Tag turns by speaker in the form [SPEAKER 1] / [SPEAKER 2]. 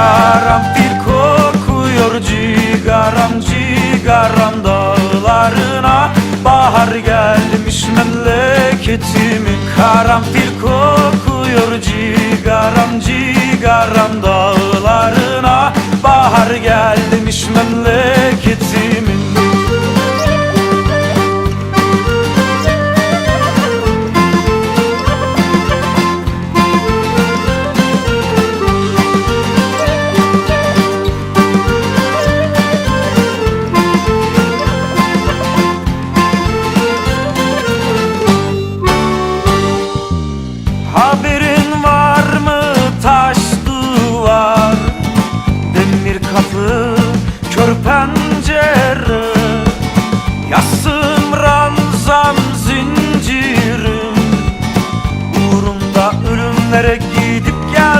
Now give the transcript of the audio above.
[SPEAKER 1] Karanfil kokuyor cigaram cigaram dağlarına. Bahar gelmiş memleketimin Karanfil kokuyor cigaram cigaram dağlarına. Bahar gelmiş memleketimin